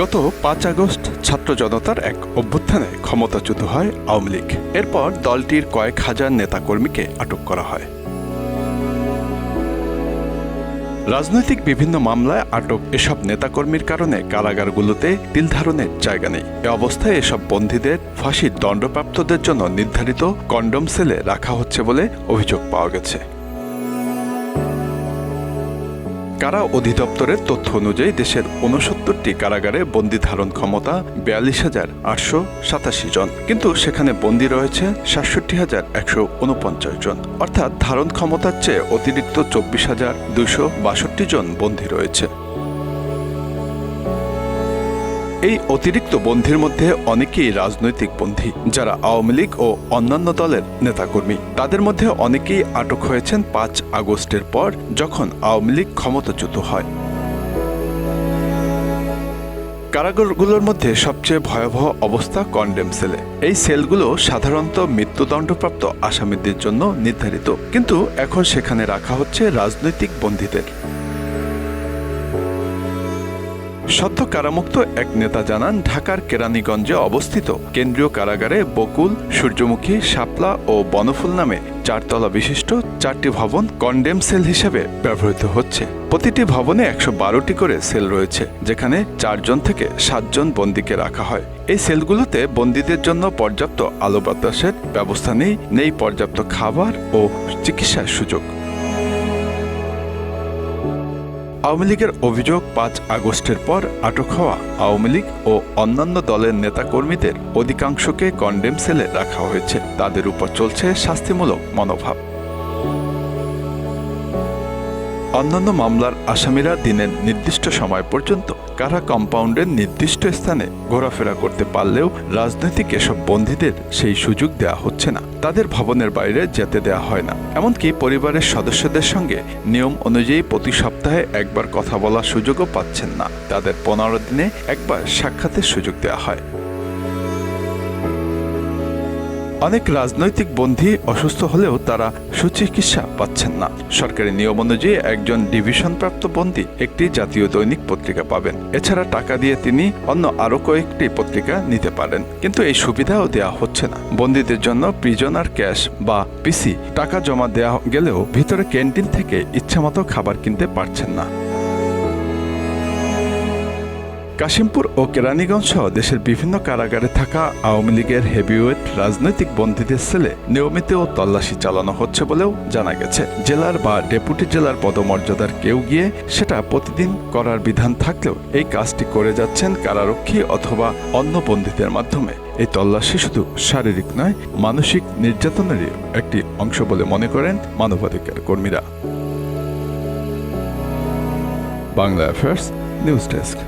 গত পাঁচ আগস্ট ছাত্র জনতার এক অভ্যুত্থানে ক্ষমতাচ্যুত হয় আওয়ামী লীগ। এরপর দলটির কয়েক হাজার নেতাকর্মীকে আটক করা হয়। রাজনৈতিক বিভিন্ন মামলায় আটক এসব নেতাকর্মীর কারণে কারাগারগুলোতে তিল ধারণের জায়গা নেই। এ অবস্থায় এসব বন্দীদের ফাঁসির দণ্ডপ্রাপ্তদের জন্য নির্ধারিত কন্ডম সেলে রাখা হচ্ছে বলে অভিযোগ পাওয়া গেছে। কারা অধিদপ্তরের তথ্য অনুযায়ী দেশের উনসত্তরটি কারাগারে বন্দি ধারণ ক্ষমতা বিয়াল্লিশ হাজার আটশো সাতাশি জন। কিন্তু সেখানে বন্দী রয়েছে সাতষট্টি হাজার একশো উনপঞ্চাশ জন। অর্থাৎ ধারণ ক্ষমতার চেয়ে অতিরিক্ত চব্বিশ হাজার দুশো বাষট্টি জন বন্দী রয়েছে। এই অতিরিক্ত বন্ধির মধ্যে অনেকেই রাজনৈতিক বন্দী যারা আওয়ামী লীগ ও অন্যান্য দলের নেতাকর্মী। তাদের মধ্যে অনেকেই আটক হয়েছেন পাঁচ আগস্টের পর, যখন আওয়ামী লীগ ক্ষমতাচ্যুত হয়। কারাগারগুলোর মধ্যে সবচেয়ে ভয়াবহ অবস্থা কন্ডেম সেলে। এই সেলগুলো সাধারণত মৃত্যুদণ্ডপ্রাপ্ত আসামিদের জন্য নির্ধারিত, কিন্তু এখন সেখানে রাখা হচ্ছে রাজনৈতিক বন্দীদের সদ্য কারামুক্ত এক নেতা জানান, ঢাকার কেরানীগঞ্জে অবস্থিত কেন্দ্রীয় কারাগারে বকুল, সূর্যমুখী, শাপলা ও বনফুল নামে চারতলা বিশিষ্ট চারটি ভবন কন্ডেম সেল হিসেবে ব্যবহৃত হচ্ছে। প্রতিটি ভবনে একশো বারোটি করে সেল রয়েছে, যেখানে চারজন থেকে সাতজন বন্দীকে রাখা হয়। এই সেলগুলোতে বন্দীদের জন্য পর্যাপ্ত আলো বাতাসের ব্যবস্থা নেই নেই পর্যাপ্ত খাবার ও চিকিৎসার সুযোগ। আওয়ামী লীগের অভিযোগ পাঁচ আগস্টের পর আটক হওয়া আওয়ামী লীগ ও অন্যান্য দলের নেতাকর্মীদের অধিকাংশকে কন্ডেম সেলে রাখা হয়েছে। তাদের উপর চলছে শাস্তিমূলক মনোভাব। অন্যান্য মামলার আসামিরা দিনের নির্দিষ্ট সময় পর্যন্ত কারা কম্পাউন্ডের নির্দিষ্ট স্থানে ঘোরাফেরা করতে পারলেও রাজনৈতিক এসব বন্দীদের সেই সুযোগ দেওয়া হচ্ছে না। তাদের ভবনের বাইরে যেতে দেওয়া হয় না। এমনকি পরিবারের সদস্যদের সঙ্গে নিয়ম অনুযায়ী প্রতি সপ্তাহে একবার কথা বলার সুযোগও পাচ্ছেন না। তাদের পনেরো দিনে একবার সাক্ষাতের সুযোগ দেওয়া হয়। অনেক রাজনৈতিক বন্দী অসুস্থ হলেও তারা সুচিকিৎসা পাচ্ছেন না। সরকারি নিয়ম অনুযায়ী একজন ডিভিশনপ্রাপ্ত বন্দী একটি জাতীয় দৈনিক পত্রিকা পাবেন। এছাড়া টাকা দিয়ে তিনি অন্য আরও কয়েকটি পত্রিকা নিতে পারেন। কিন্তু এই সুবিধাও দেওয়া হচ্ছে না। বন্দীদের জন্য প্রিজনার ক্যাশ বা পিসি, টাকা জমা দেওয়া গেলেও ভিতরে ক্যান্টিন থেকে ইচ্ছামতো খাবার কিনতে পারছেন না। কাশিমপুর ও কেরানীগঞ্জ সহ দেশের বিভিন্ন কারাগারে থাকা আওয়ামী লীগের হেভিওয়েট রাজনৈতিক বন্দীদের সেলে নিয়মিত ও তল্লাশি চালানো হচ্ছে বলেও জানা গেছে। জেলার বা ডেপুটি জেলার পদমর্যাদার কেউ গিয়ে সেটা প্রতিদিন করার বিধান থাকলেও এই কাজটি করে যাচ্ছেন কারারক্ষী অথবা অন্য বন্দীদের মাধ্যমে। এই তল্লাশি শুধু শারীরিক নয়, মানসিক নির্যাতনেরই একটি অংশ বলে মনে করেন মানবাধিকার কর্মীরা। Bangla affairs news desk